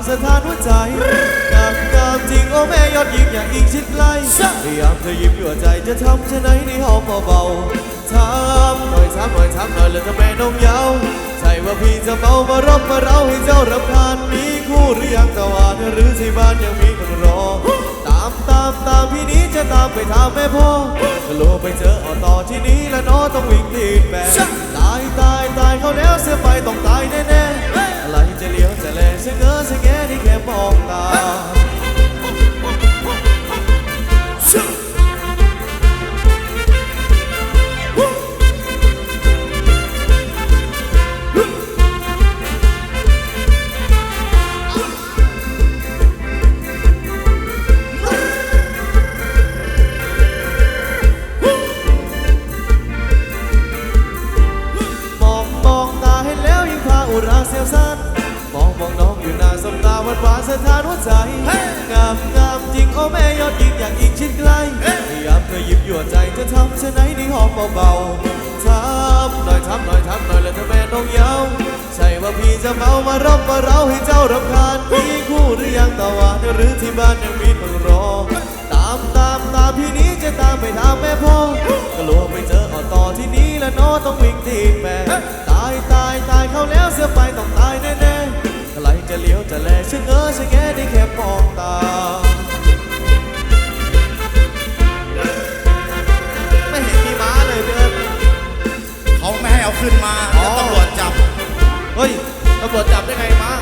หวานสถานหัวใจงามงามจริงโอ้แม่ยอดหญิงอย่ากอิงชิดใกล้พยายามเธอยิ้มอยู่ใจจะทำเช่นไหนในห้องเบาๆถามหน่อยถามหน่อยถามหน่อยแล้วทำไมน้องยาวใช่ว่าพี่จะเมามารบมาเราให้เจ้ารำคาญมีคู่หรือยังตะวันหรือที่บ้านยังมีคนรอ ตามตามตามพี่นี้จะตามไปถามแม่พ่อก็โลไปเจอเอต่อที่นี้แล้วน้องต้องวิ่งทีแบก สียเงอเสียแงนี่แค่มองตามองตาเห็นแล้วยิ่งพาอุราเสียวสั้น วานหวานสถานหัวใจ งามงามจริงโอ้แม่ยอดยิงอยากอีกชิดใกล้พยายามเธอหยิบยั่วใจจะทำเช่นไหนที่หอมเบาๆถามหน่อยถามหน่อยถามหน่อยแล้วทำไมน้องเยาวใช่ว่าพี่จะเมามารบมาเราให้เจ้ารำคาญมีคู่หรือยังตะวันหรือที่บ้านยังมีคนรอ ตามตามตามพี่นี้จะตามไปถามแม่พ่อก็ลัวไปเจอเอาต่อที่นี้แล้วน้องต้องวิ่งทีแม่ ได้แค่มองตา ไม่เห็นมีม้าเลยเพื่อนเขาไม่ให้เอาขึ้นมาเดี๋วตำรวจจับเฮ้ยตำรวจจับได้ไงม้า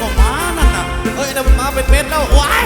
ก็ม้านั่นน่ะเฮ้ยนั่นม้าเป็นเม็ดแล้วว้าย